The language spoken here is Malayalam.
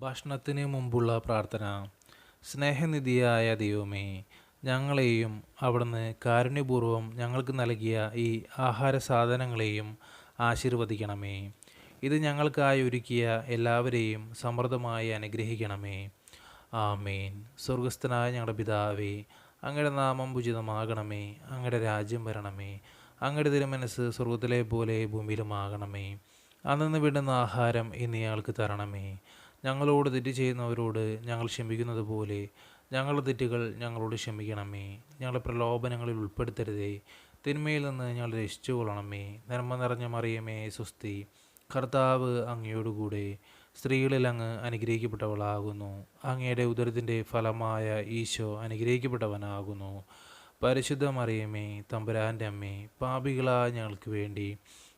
ഭക്ഷണത്തിന് മുമ്പുള്ള പ്രാർത്ഥന. സ്നേഹനിധിയായ ദൈവമേ ഞങ്ങളെയും അവിടുന്ന് കാരുണ്യപൂർവം ഞങ്ങൾക്ക് നൽകിയ ഈ ആഹാര സാധനങ്ങളെയും ആശീർവദിക്കണമേ. ഇത് ഞങ്ങൾക്കായി ഒരുക്കിയ എല്ലാവരെയും സമൃദ്ധമായി അനുഗ്രഹിക്കണമേ. ആമേൻ. സ്വർഗസ്ഥനായ ഞങ്ങളുടെ പിതാവേ അങ്ങയുടെ നാമം ഉചിതമാകണമേ. അങ്ങയുടെ രാജ്യം വരണമേ. അങ്ങയുടെ തിരുമനസ് സ്വർഗത്തിലെ പോലെ ഭൂമിയിലുമാകണമേ. അന്നു വിടുന്ന ആഹാരം ഇന്ന് ഞങ്ങൾക്ക് തരണമേ. ഞങ്ങളോട് തെറ്റ് ചെയ്യുന്നവരോട് ഞങ്ങൾ ക്ഷമിക്കുന്നത് പോലെ ഞങ്ങളുടെ തെറ്റുകൾ ഞങ്ങളോട് ക്ഷമിക്കണമേ. ഞങ്ങളെ പ്രലോഭനങ്ങളിൽ ഉൾപ്പെടുത്തരുതേ. തിന്മയിൽ നിന്ന് ഞങ്ങൾ രക്ഷിച്ചു കൊള്ളണമേ നന്മ നിറഞ്ഞ മറിയമേ സുസ്തി കർത്താവ് അങ്ങയോടുകൂടെ സ്ത്രീകളിൽ അങ്ങ് അനുഗ്രഹിക്കപ്പെട്ടവളാകുന്നു. അങ്ങയുടെ ഉദരത്തിന്റെ ഫലമായ ഈശോ അനുഗ്രഹിക്കപ്പെട്ടവനാകുന്നു. പരിശുദ്ധ മറിയമേ തമ്പുരാന്റെ അമ്മേ പാപികളായ ഞങ്ങൾക്ക് വേണ്ടി